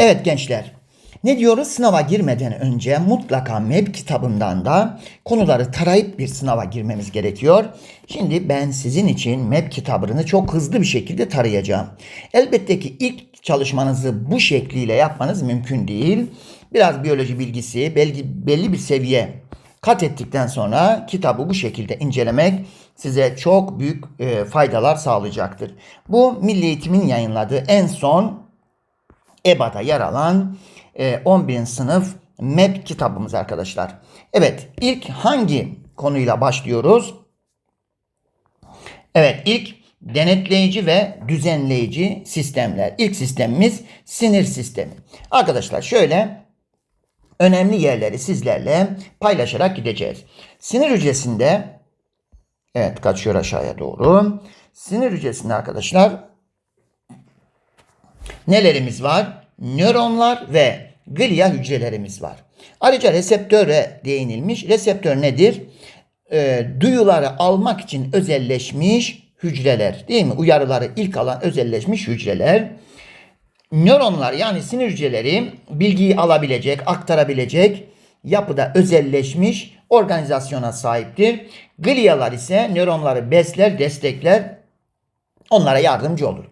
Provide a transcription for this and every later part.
Evet gençler. Ne diyoruz? Sınava girmeden önce mutlaka MEP kitabından da konuları tarayıp bir sınava girmemiz gerekiyor. Şimdi ben sizin için MEP kitabını çok hızlı bir şekilde tarayacağım. Elbette ki ilk çalışmanızı bu şekliyle yapmanız mümkün değil. Biraz biyoloji bilgisi, belli, belli bir seviye kat ettikten sonra kitabı bu şekilde incelemek size çok büyük e, faydalar sağlayacaktır. Bu Milli Eğitim'in yayınladığı en son EBA'da yer alan e, 11. sınıf MEP kitabımız arkadaşlar. Evet ilk hangi konuyla başlıyoruz? Evet ilk denetleyici ve düzenleyici sistemler. İlk sistemimiz sinir sistemi. Arkadaşlar şöyle önemli yerleri sizlerle paylaşarak gideceğiz. Sinir hücresinde evet kaçıyor aşağıya doğru. Sinir hücresinde arkadaşlar nelerimiz var? Nöronlar ve glia hücrelerimiz var. Ayrıca reseptöre değinilmiş. Reseptör nedir? Ee, duyuları almak için özelleşmiş hücreler değil mi? Uyarıları ilk alan özelleşmiş hücreler. Nöronlar yani sinir hücreleri bilgiyi alabilecek, aktarabilecek yapıda özelleşmiş organizasyona sahiptir. Glialar ise nöronları besler, destekler, onlara yardımcı olur.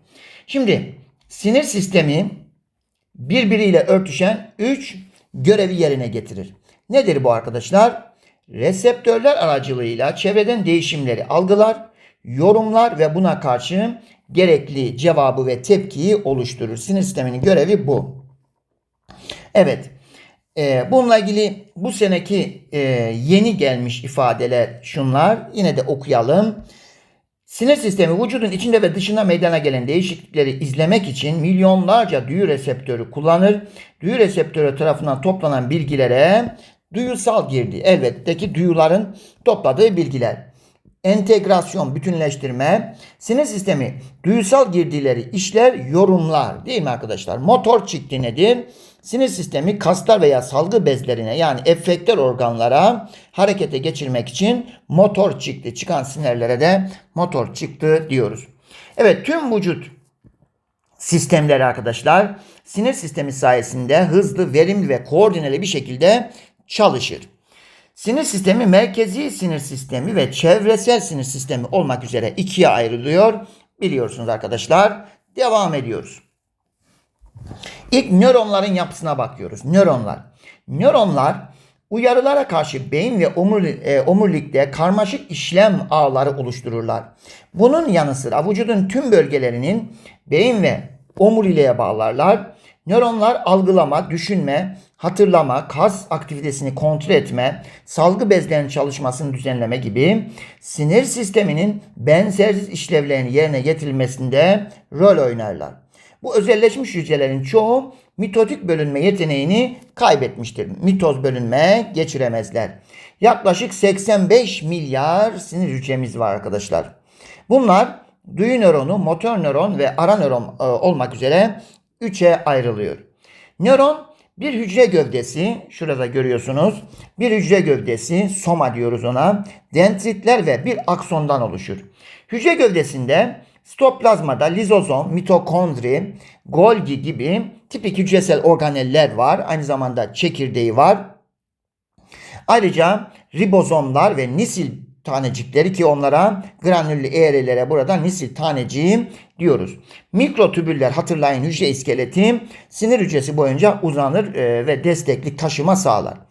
Şimdi sinir sistemi birbiriyle örtüşen 3 görevi yerine getirir. Nedir bu arkadaşlar? Reseptörler aracılığıyla çevreden değişimleri algılar, yorumlar ve buna karşı gerekli cevabı ve tepkiyi oluşturur. Sinir sisteminin görevi bu. Evet. E, bununla ilgili bu seneki e, yeni gelmiş ifadeler şunlar. Yine de okuyalım. Sinir sistemi vücudun içinde ve dışında meydana gelen değişiklikleri izlemek için milyonlarca duyu reseptörü kullanır. Duyu reseptörü tarafından toplanan bilgilere duyusal girdi. Elbette ki duyuların topladığı bilgiler. Entegrasyon, bütünleştirme, sinir sistemi duyusal girdileri işler, yorumlar değil mi arkadaşlar? Motor çıktı nedir? Sinir sistemi kaslar veya salgı bezlerine yani efektör organlara harekete geçirmek için motor çıktı. Çıkan sinirlere de motor çıktı diyoruz. Evet tüm vücut sistemleri arkadaşlar sinir sistemi sayesinde hızlı, verimli ve koordineli bir şekilde çalışır. Sinir sistemi merkezi sinir sistemi ve çevresel sinir sistemi olmak üzere ikiye ayrılıyor. Biliyorsunuz arkadaşlar. Devam ediyoruz. İlk nöronların yapısına bakıyoruz. Nöronlar. Nöronlar uyarılara karşı beyin ve omurilik, e, omurilikte karmaşık işlem ağları oluştururlar. Bunun yanı sıra vücudun tüm bölgelerinin beyin ve omuriliğe bağlarlar. Nöronlar algılama, düşünme, hatırlama, kas aktivitesini kontrol etme, salgı bezlerinin çalışmasını düzenleme gibi sinir sisteminin benzersiz işlevlerini yerine getirilmesinde rol oynarlar. Bu özelleşmiş hücrelerin çoğu mitotik bölünme yeteneğini kaybetmiştir. Mitoz bölünme geçiremezler. Yaklaşık 85 milyar sinir hücremiz var arkadaşlar. Bunlar duyu nöronu, motor nöron ve ara nöron e, olmak üzere üçe ayrılıyor. Nöron bir hücre gövdesi, şurada görüyorsunuz. Bir hücre gövdesi, soma diyoruz ona. Dendritler ve bir aksondan oluşur. Hücre gövdesinde Stoplazmada lizozom, mitokondri, Golgi gibi tipik hücresel organeller var. Aynı zamanda çekirdeği var. Ayrıca ribozomlar ve nisil tanecikleri ki onlara granüllü eğrilere burada nisil taneciği diyoruz. Mikrotübüller hatırlayın hücre iskeleti sinir hücresi boyunca uzanır e, ve desteklik taşıma sağlar.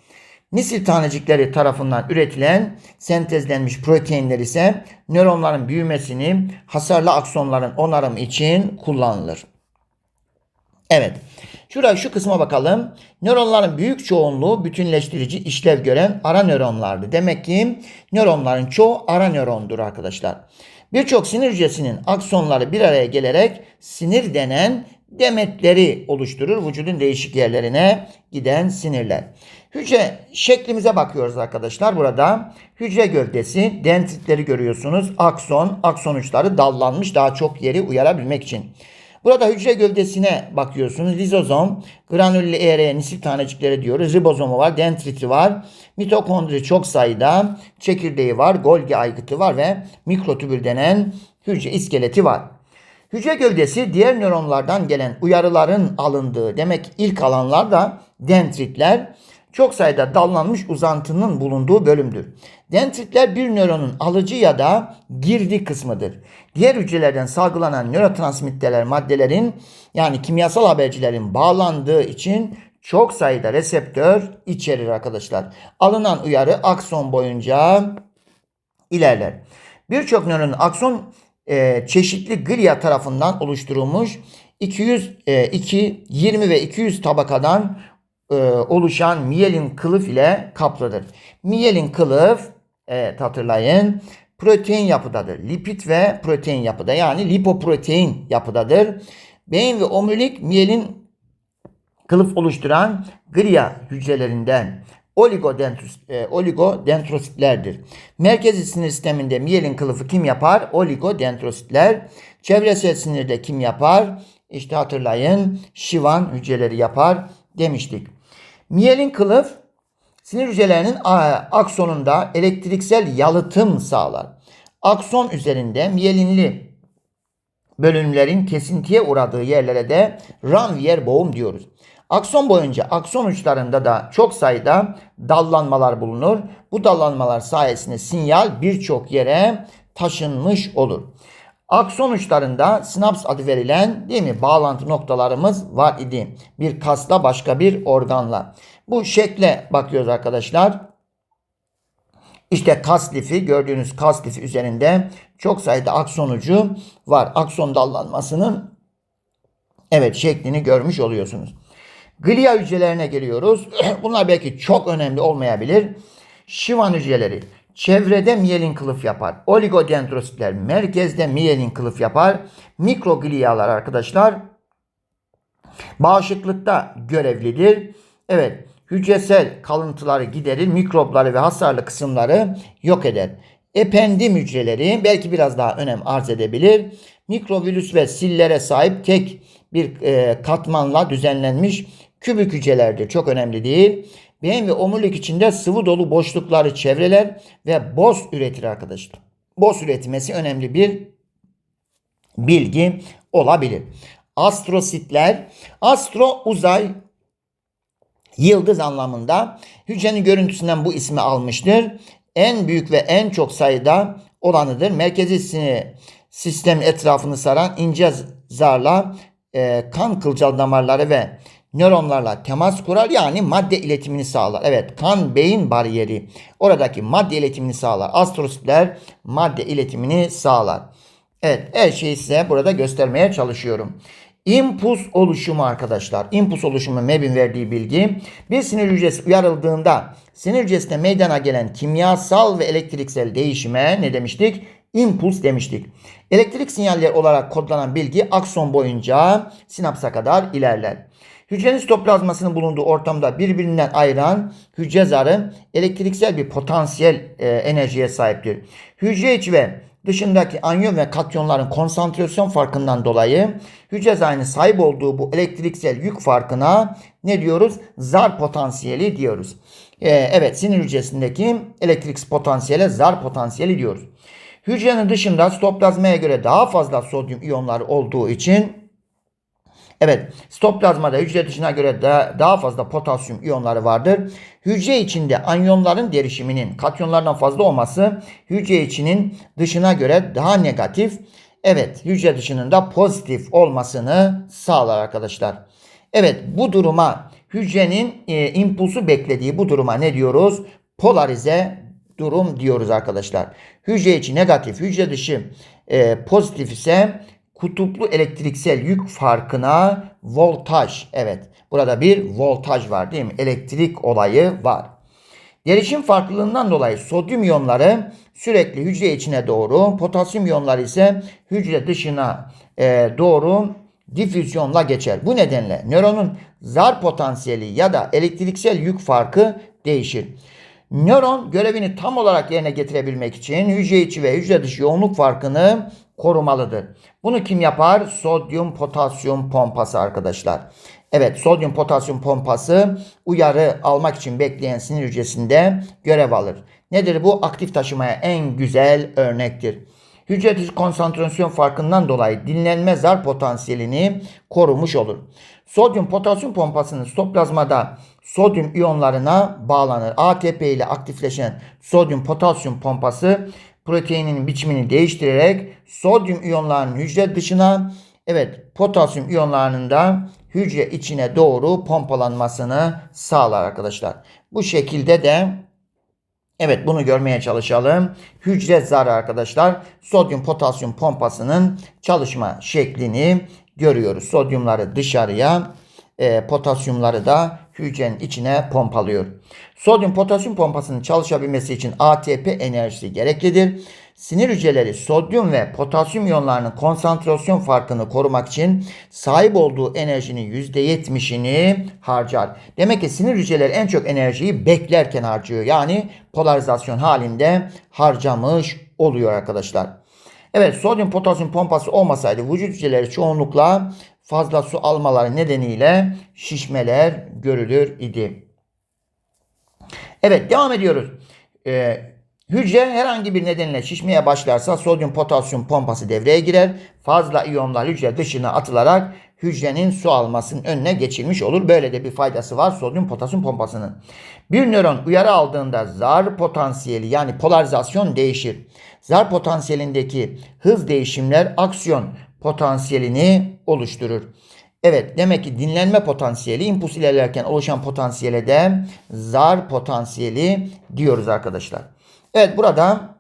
Nisil tanecikleri tarafından üretilen sentezlenmiş proteinler ise nöronların büyümesini, hasarlı aksonların onarımı için kullanılır. Evet. Şuraya şu kısma bakalım. Nöronların büyük çoğunluğu bütünleştirici işlev gören ara nöronlardı. Demek ki nöronların çoğu ara nörondur arkadaşlar. Birçok sinir hücresinin aksonları bir araya gelerek sinir denen demetleri oluşturur. Vücudun değişik yerlerine giden sinirler. Hücre şeklimize bakıyoruz arkadaşlar. Burada hücre gövdesi, dendritleri görüyorsunuz. Akson, akson uçları dallanmış daha çok yeri uyarabilmek için. Burada hücre gövdesine bakıyorsunuz. Lizozom, granüllü eğreye nisil tanecikleri diyoruz. Ribozomu var, dendriti var. Mitokondri çok sayıda. Çekirdeği var, Golgi aygıtı var ve mikrotübül denen hücre iskeleti var. Hücre gövdesi diğer nöronlardan gelen uyarıların alındığı demek ilk alanlar da dendritler çok sayıda dallanmış uzantının bulunduğu bölümdür. Dendritler bir nöronun alıcı ya da girdi kısmıdır. Diğer hücrelerden salgılanan nörotransmitterler maddelerin yani kimyasal habercilerin bağlandığı için çok sayıda reseptör içerir arkadaşlar. Alınan uyarı akson boyunca ilerler. Birçok nöronun akson e, çeşitli glia tarafından oluşturulmuş 200, e, 2, 20 ve 200 tabakadan e, oluşan miyelin kılıf ile kaplıdır. Miyelin kılıf evet hatırlayın protein yapıdadır. Lipid ve protein yapıda yani lipoprotein yapıdadır. Beyin ve omurilik miyelin kılıf oluşturan glia hücrelerinden oligodendros, e, oligodendrositlerdir. Merkezi sinir sisteminde miyelin kılıfı kim yapar? Oligodendrositler. Çevresel sinirde kim yapar? İşte hatırlayın şivan hücreleri yapar demiştik. Miyelin kılıf sinir hücrelerinin aksonunda elektriksel yalıtım sağlar. Akson üzerinde miyelinli bölümlerin kesintiye uğradığı yerlere de ranvier boğum diyoruz. Akson boyunca akson uçlarında da çok sayıda dallanmalar bulunur. Bu dallanmalar sayesinde sinyal birçok yere taşınmış olur. Akson uçlarında sinaps adı verilen değil mi bağlantı noktalarımız var idi. Bir kasla başka bir organla. Bu şekle bakıyoruz arkadaşlar. İşte kas lifi gördüğünüz kas lifi üzerinde çok sayıda akson ucu var. Akson dallanmasının evet şeklini görmüş oluyorsunuz. Glia hücrelerine geliyoruz. Bunlar belki çok önemli olmayabilir. Şivan hücreleri çevrede miyelin kılıf yapar. Oligodendrositler merkezde miyelin kılıf yapar. Mikroglialar arkadaşlar bağışıklıkta görevlidir. Evet hücresel kalıntıları giderir, mikropları ve hasarlı kısımları yok eder. Ependim hücreleri belki biraz daha önem arz edebilir. Mikrovirüs ve sillere sahip tek bir e, katmanla düzenlenmiş kübik hücrelerdir. Çok önemli değil. Beyin ve omurilik içinde sıvı dolu boşlukları çevreler ve boz üretir arkadaşlar. Boz üretmesi önemli bir bilgi olabilir. Astrositler, astro uzay, yıldız anlamında hücrenin görüntüsünden bu ismi almıştır. En büyük ve en çok sayıda olanıdır. Merkezi sinir sistem etrafını saran ince zarla e, kan kılcal damarları ve nöronlarla temas kurar yani madde iletimini sağlar. Evet kan beyin bariyeri oradaki madde iletimini sağlar. Astrositler madde iletimini sağlar. Evet her şeyi size burada göstermeye çalışıyorum. İmpuls oluşumu arkadaşlar. İmpuls oluşumu MEB'in verdiği bilgi. Bir sinir hücresi uyarıldığında sinir hücresinde meydana gelen kimyasal ve elektriksel değişime ne demiştik? İmpuls demiştik. Elektrik sinyaller olarak kodlanan bilgi akson boyunca sinapsa kadar ilerler. Hücrenin sitoplazmasının bulunduğu ortamda birbirinden ayıran hücre zarı elektriksel bir potansiyel e, enerjiye sahiptir. Hücre içi ve dışındaki anyon ve katyonların konsantrasyon farkından dolayı hücre zarının sahip olduğu bu elektriksel yük farkına ne diyoruz? Zar potansiyeli diyoruz. Ee, evet sinir hücresindeki elektrik potansiyele zar potansiyeli diyoruz. Hücrenin dışında sitoplazmaya göre daha fazla sodyum iyonları olduğu için Evet, sitoplazmada hücre dışına göre da, daha fazla potasyum iyonları vardır. Hücre içinde anyonların derişiminin katyonlardan fazla olması hücre içinin dışına göre daha negatif. Evet, hücre dışının da pozitif olmasını sağlar arkadaşlar. Evet, bu duruma hücrenin e, impulsu beklediği bu duruma ne diyoruz? Polarize durum diyoruz arkadaşlar. Hücre içi negatif, hücre dışı e, pozitif ise kutuplu elektriksel yük farkına voltaj. Evet burada bir voltaj var değil mi? Elektrik olayı var. Derişim farklılığından dolayı sodyum iyonları sürekli hücre içine doğru, potasyum iyonları ise hücre dışına e, doğru difüzyonla geçer. Bu nedenle nöronun zar potansiyeli ya da elektriksel yük farkı değişir. Nöron görevini tam olarak yerine getirebilmek için hücre içi ve hücre dışı yoğunluk farkını korumalıdır. Bunu kim yapar? Sodyum potasyum pompası arkadaşlar. Evet sodyum potasyum pompası uyarı almak için bekleyen sinir hücresinde görev alır. Nedir bu? Aktif taşımaya en güzel örnektir. hücre dışı konsantrasyon farkından dolayı dinlenme zar potansiyelini korumuş olur. Sodyum potasyum pompasının stoplazmada sodyum iyonlarına bağlanır. ATP ile aktifleşen sodyum potasyum pompası proteinin biçimini değiştirerek sodyum iyonlarının hücre dışına evet potasyum iyonlarının da hücre içine doğru pompalanmasını sağlar arkadaşlar. Bu şekilde de Evet bunu görmeye çalışalım. Hücre zarı arkadaşlar sodyum potasyum pompasının çalışma şeklini görüyoruz. Sodyumları dışarıya e, potasyumları da hücrenin içine pompalıyor. Sodyum potasyum pompasının çalışabilmesi için ATP enerjisi gereklidir. Sinir hücreleri sodyum ve potasyum iyonlarının konsantrasyon farkını korumak için sahip olduğu enerjinin %70'ini harcar. Demek ki sinir hücreleri en çok enerjiyi beklerken harcıyor. Yani polarizasyon halinde harcamış oluyor arkadaşlar. Evet sodyum potasyum pompası olmasaydı vücut hücreleri çoğunlukla fazla su almaları nedeniyle şişmeler görülür idi. Evet devam ediyoruz. Ee, hücre herhangi bir nedenle şişmeye başlarsa sodyum potasyum pompası devreye girer. Fazla iyonlar hücre dışına atılarak hücrenin su almasının önüne geçilmiş olur. Böyle de bir faydası var sodyum potasyum pompasının. Bir nöron uyarı aldığında zar potansiyeli yani polarizasyon değişir. Zar potansiyelindeki hız değişimler aksiyon potansiyelini oluşturur. Evet demek ki dinlenme potansiyeli impuls ilerlerken oluşan potansiyele de zar potansiyeli diyoruz arkadaşlar. Evet burada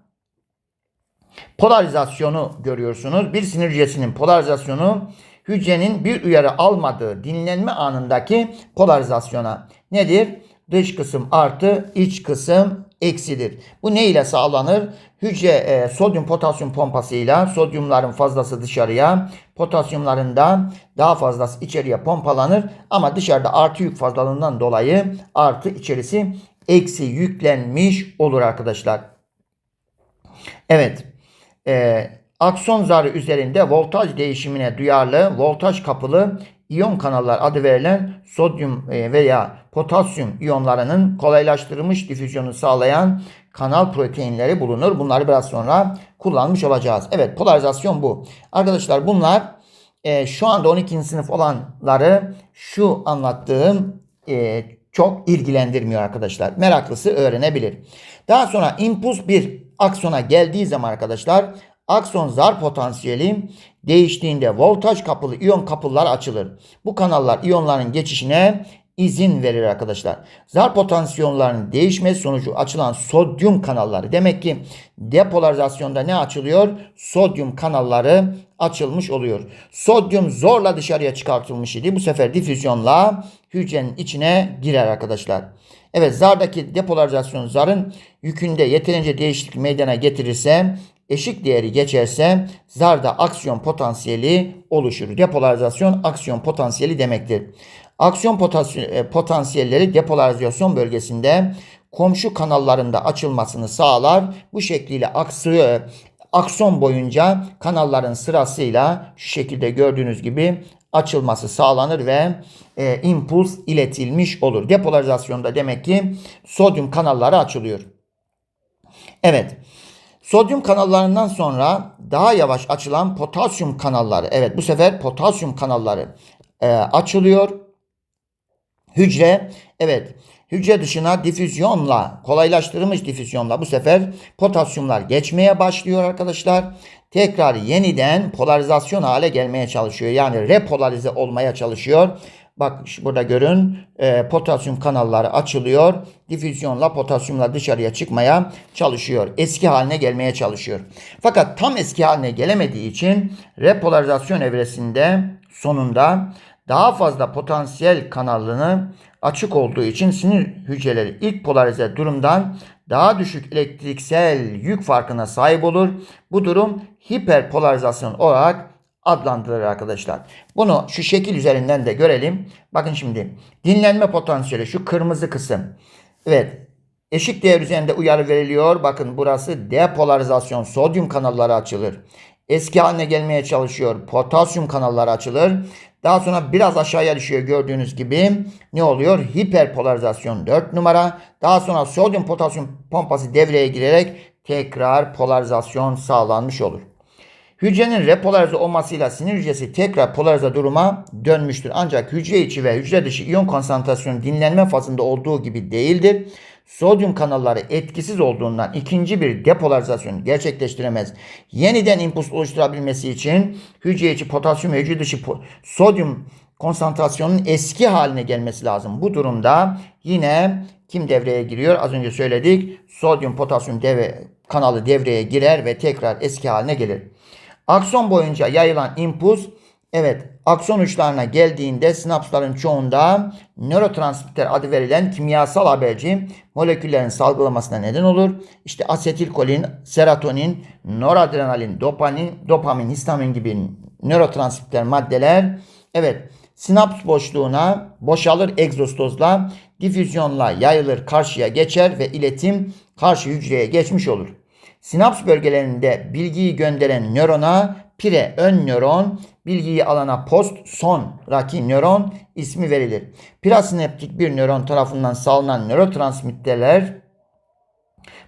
polarizasyonu görüyorsunuz. Bir sinir hücresinin polarizasyonu hücrenin bir uyarı almadığı dinlenme anındaki polarizasyona nedir? Dış kısım artı iç kısım eksidir. Bu ne ile sağlanır? Hücre e, sodyum potasyum pompasıyla sodyumların fazlası dışarıya, potasyumların da daha fazlası içeriye pompalanır. Ama dışarıda artı yük fazlalığından dolayı artı içerisi eksi yüklenmiş olur arkadaşlar. Evet. E, akson zarı üzerinde voltaj değişimine duyarlı voltaj kapılı iyon kanallar adı verilen sodyum e, veya potasyum iyonlarının kolaylaştırılmış difüzyonu sağlayan kanal proteinleri bulunur. Bunları biraz sonra kullanmış olacağız. Evet polarizasyon bu. Arkadaşlar bunlar e, şu anda 12. sınıf olanları şu anlattığım e, çok ilgilendirmiyor arkadaşlar. Meraklısı öğrenebilir. Daha sonra impuls bir aksona geldiği zaman arkadaşlar akson zar potansiyeli değiştiğinde voltaj kapılı iyon kapılar açılır. Bu kanallar iyonların geçişine izin verir arkadaşlar. Zar potansiyonlarının değişmesi sonucu açılan sodyum kanalları. Demek ki depolarizasyonda ne açılıyor? Sodyum kanalları açılmış oluyor. Sodyum zorla dışarıya çıkartılmış idi. Bu sefer difüzyonla hücrenin içine girer arkadaşlar. Evet zardaki depolarizasyon zarın yükünde yeterince değişiklik meydana getirirse eşik değeri geçerse zarda aksiyon potansiyeli oluşur. Depolarizasyon aksiyon potansiyeli demektir. Aksiyon e, potansiyelleri depolarizasyon bölgesinde komşu kanallarında açılmasını sağlar. Bu şekliyle aksıyor akson boyunca kanalların sırasıyla şu şekilde gördüğünüz gibi açılması sağlanır ve e, impuls iletilmiş olur. Depolarizasyonda demek ki sodyum kanalları açılıyor. Evet. Sodyum kanallarından sonra daha yavaş açılan potasyum kanalları. Evet bu sefer potasyum kanalları e, açılıyor. Hücre evet hücre dışına difüzyonla kolaylaştırılmış difüzyonla bu sefer potasyumlar geçmeye başlıyor arkadaşlar. Tekrar yeniden polarizasyon hale gelmeye çalışıyor. Yani repolarize olmaya çalışıyor. Bak burada görün e, potasyum kanalları açılıyor. Difüzyonla potasyumla dışarıya çıkmaya çalışıyor. Eski haline gelmeye çalışıyor. Fakat tam eski haline gelemediği için repolarizasyon evresinde sonunda daha fazla potansiyel kanalını açık olduğu için sinir hücreleri ilk polarize durumdan daha düşük elektriksel yük farkına sahip olur. Bu durum hiperpolarizasyon olarak adlandırılır arkadaşlar. Bunu şu şekil üzerinden de görelim. Bakın şimdi dinlenme potansiyeli şu kırmızı kısım. Evet eşik değer üzerinde uyarı veriliyor. Bakın burası depolarizasyon sodyum kanalları açılır. Eski haline gelmeye çalışıyor. Potasyum kanalları açılır. Daha sonra biraz aşağıya düşüyor gördüğünüz gibi. Ne oluyor? Hiperpolarizasyon 4 numara. Daha sonra sodyum potasyum pompası devreye girerek tekrar polarizasyon sağlanmış olur. Hücrenin repolarize olmasıyla sinir hücresi tekrar polarize duruma dönmüştür. Ancak hücre içi ve hücre dışı iyon konsantrasyonu dinlenme fazında olduğu gibi değildir. Sodyum kanalları etkisiz olduğundan ikinci bir depolarizasyon gerçekleştiremez. Yeniden impuls oluşturabilmesi için hücre içi potasyum ve hücre dışı sodyum konsantrasyonun eski haline gelmesi lazım. Bu durumda yine kim devreye giriyor? Az önce söyledik. Sodyum potasyum devre, kanalı devreye girer ve tekrar eski haline gelir. Akson boyunca yayılan impuls evet akson uçlarına geldiğinde sinapsların çoğunda nörotransmitter adı verilen kimyasal haberci moleküllerin salgılamasına neden olur. İşte asetilkolin, serotonin, noradrenalin, dopamin, dopamin, histamin gibi nörotransmitter maddeler evet sinaps boşluğuna boşalır egzostozla, difüzyonla yayılır karşıya geçer ve iletim karşı hücreye geçmiş olur. Sinaps bölgelerinde bilgiyi gönderen nörona pire ön nöron, bilgiyi alana post sonraki nöron ismi verilir. Prasinaptik bir nöron tarafından salınan nörotransmitterler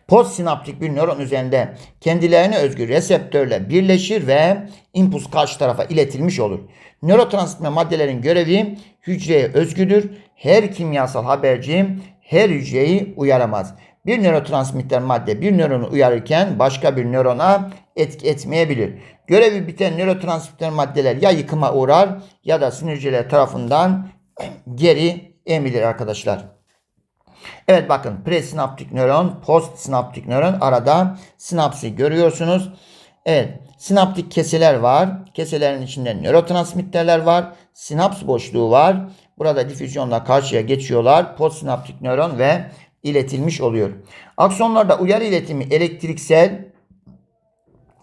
postsinaptik bir nöron üzerinde kendilerine özgü reseptörle birleşir ve impuls karşı tarafa iletilmiş olur. Nörotransmitter maddelerin görevi hücreye özgüdür. Her kimyasal haberci her hücreyi uyaramaz. Bir nörotransmitter madde bir nöronu uyarırken başka bir nörona etki etmeyebilir. Görevi biten nörotransmitter maddeler ya yıkıma uğrar ya da sinir hücreleri tarafından geri emilir arkadaşlar. Evet bakın presinaptik nöron, postsinaptik nöron arada sinapsi görüyorsunuz. Evet sinaptik keseler var. Keselerin içinde nörotransmitterler var. Sinaps boşluğu var. Burada difüzyonla karşıya geçiyorlar. Postsinaptik nöron ve iletilmiş oluyor. Aksonlarda uyarı iletimi elektriksel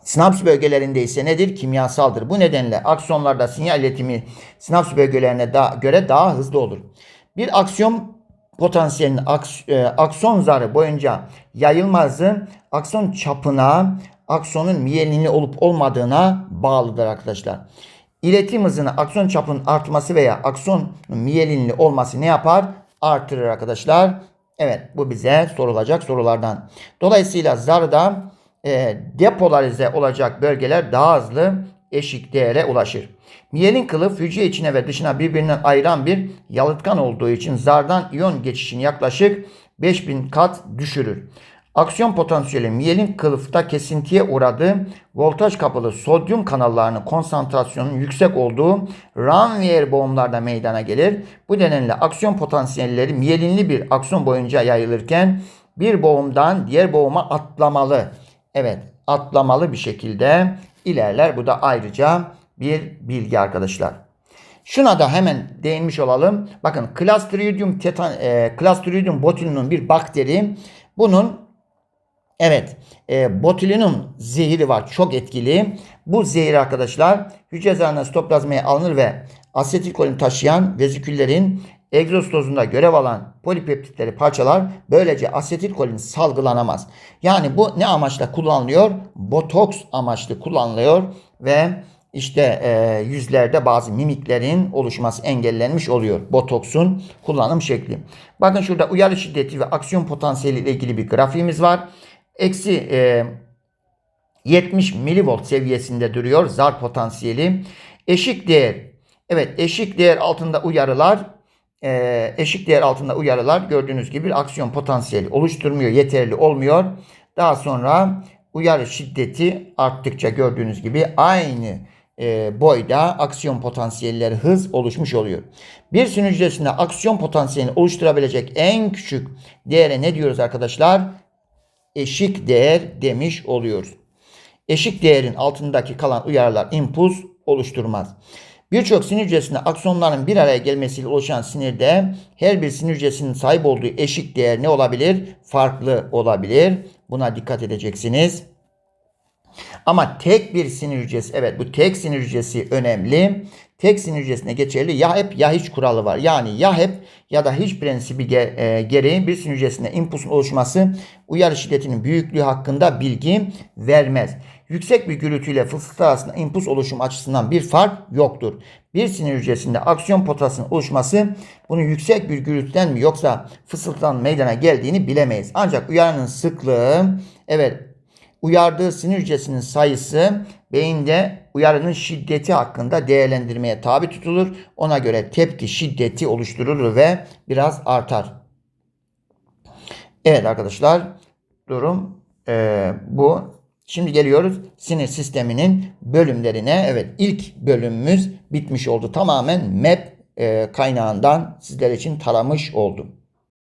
Sinaps bölgelerinde ise nedir? Kimyasaldır. Bu nedenle aksonlarda sinyal iletimi sinaps bölgelerine da, göre daha hızlı olur. Bir aksiyon potansiyelinin aks, e, akson zarı boyunca yayılmazı akson çapına, aksonun miyelinli olup olmadığına bağlıdır arkadaşlar. İletim hızını akson çapının artması veya akson miyelinli olması ne yapar? Artırır arkadaşlar. Evet bu bize sorulacak sorulardan. Dolayısıyla zarda e, depolarize olacak bölgeler daha hızlı eşik değere ulaşır. Miyelin kılıf hücre içine ve dışına birbirinden ayıran bir yalıtkan olduğu için zardan iyon geçişini yaklaşık 5000 kat düşürür. Aksiyon potansiyeli miyelin kılıfta kesintiye uğradığı voltaj kapılı sodyum kanallarının konsantrasyonunun yüksek olduğu Ranvier boğumlarda meydana gelir. Bu nedenle aksiyon potansiyelleri miyelinli bir aksiyon boyunca yayılırken bir boğumdan diğer boğuma atlamalı. Evet atlamalı bir şekilde ilerler. Bu da ayrıca bir bilgi arkadaşlar. Şuna da hemen değinmiş olalım. Bakın Clostridium tetan, e, Clostridium botulinum bir bakteri. Bunun evet e, botulinum zehri var. Çok etkili. Bu zehir arkadaşlar hücre zarına sitoplazmaya alınır ve asetilkolin taşıyan veziküllerin egzostozunda görev alan polipeptitleri parçalar. Böylece asetilkolin salgılanamaz. Yani bu ne amaçla kullanılıyor? Botoks amaçlı kullanılıyor ve işte e, yüzlerde bazı mimiklerin oluşması engellenmiş oluyor. Botoksun kullanım şekli. Bakın şurada uyarı şiddeti ve aksiyon potansiyeli ile ilgili bir grafiğimiz var. Eksi e, 70 milivolt seviyesinde duruyor zar potansiyeli. Eşik değer. Evet eşik değer altında uyarılar e, eşik değer altında uyarılar gördüğünüz gibi aksiyon potansiyeli oluşturmuyor. Yeterli olmuyor. Daha sonra uyarı şiddeti arttıkça gördüğünüz gibi aynı e, boyda aksiyon potansiyelleri hız oluşmuş oluyor. Bir sinir aksiyon potansiyelini oluşturabilecek en küçük değere ne diyoruz arkadaşlar? Eşik değer demiş oluyoruz. Eşik değerin altındaki kalan uyarılar impuls oluşturmaz. Birçok sinir hücresinde aksonların bir araya gelmesiyle oluşan sinirde her bir sinir hücresinin sahip olduğu eşik değer ne olabilir? Farklı olabilir. Buna dikkat edeceksiniz. Ama tek bir sinir hücresi, evet bu tek sinir hücresi önemli. Tek sinir hücresine geçerli ya hep ya hiç kuralı var. Yani ya hep ya da hiç prensibi e, gereği bir sinir hücresinde impulsun oluşması uyarı şiddetinin büyüklüğü hakkında bilgi vermez. Yüksek bir gürültüyle fısıltı arasında impuls oluşum açısından bir fark yoktur. Bir sinir hücresinde aksiyon potasının oluşması bunun yüksek bir gürültüden mi yoksa fısıltıdan meydana geldiğini bilemeyiz. Ancak uyarının sıklığı evet uyardığı sinir hücresinin sayısı beyinde uyarının şiddeti hakkında değerlendirmeye tabi tutulur. Ona göre tepki şiddeti oluşturulur ve biraz artar. Evet arkadaşlar durum eee, bu. Şimdi geliyoruz sinir sisteminin bölümlerine. Evet ilk bölümümüz bitmiş oldu. Tamamen MEP eee, kaynağından sizler için taramış oldum.